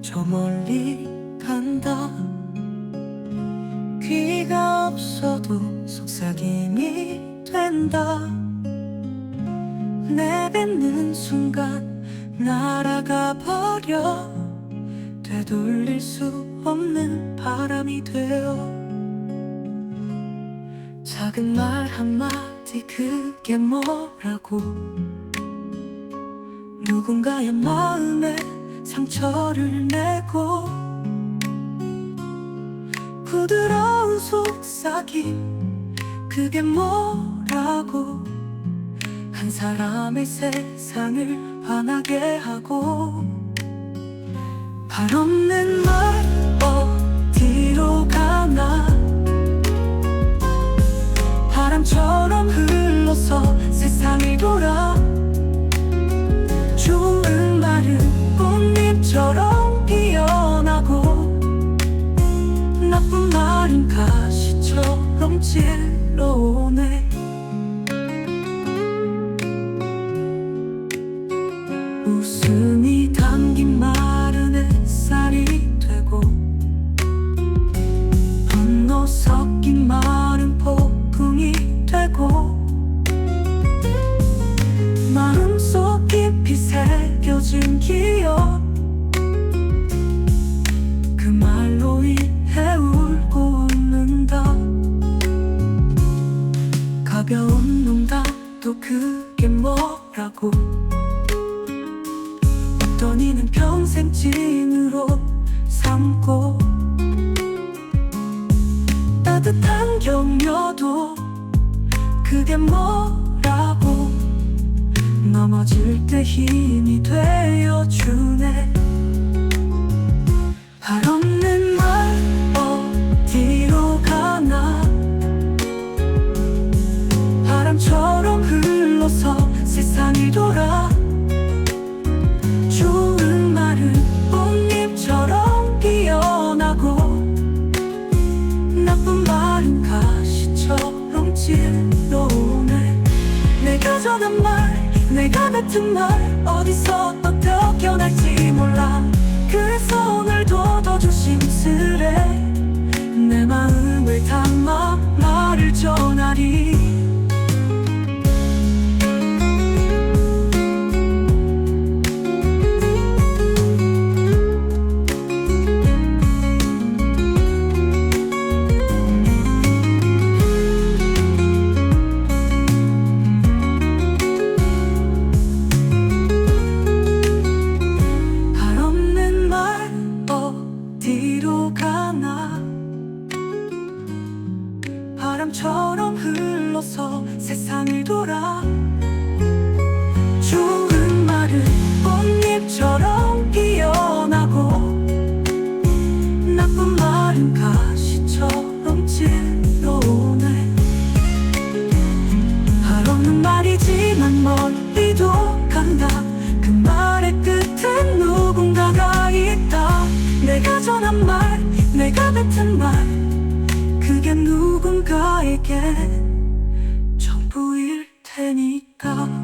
저 멀리 간다. 귀가 없어도 속삭임이 된다. 내뱉는 순간 날아가 버려. 되돌릴 수 없는 바람이 되어. 작은 말 한마디 그게 뭐라고? 누군가의 마음에 상처를 내고 부드러운 속삭임 그게 뭐라고? 한 사람의 세상을 환하게 하고 발 없는 말 찔러 오네. 웃음이 담긴 말 가벼운 농담도 그게 뭐라고? 어떤 이는 평생 찐으로 삼고 따뜻한 격려도 그게 뭐라고? 넘어질 때 힘이 되어주네 내가 뱉은 말 어디서 어떻게 날지 몰라. 그래서 오늘도 바람처럼 흘러서 세상을 돌아. 좋은 말은 꽃잎처럼 피어나고 나쁜 말은 가시처럼 찔러오네. 할 없는 말이지만 멀리도 간다. 그 말의 끝엔 누군가가 있다. 내가 전한 말 내가 뱉은 말 거에게 전부일 테니까.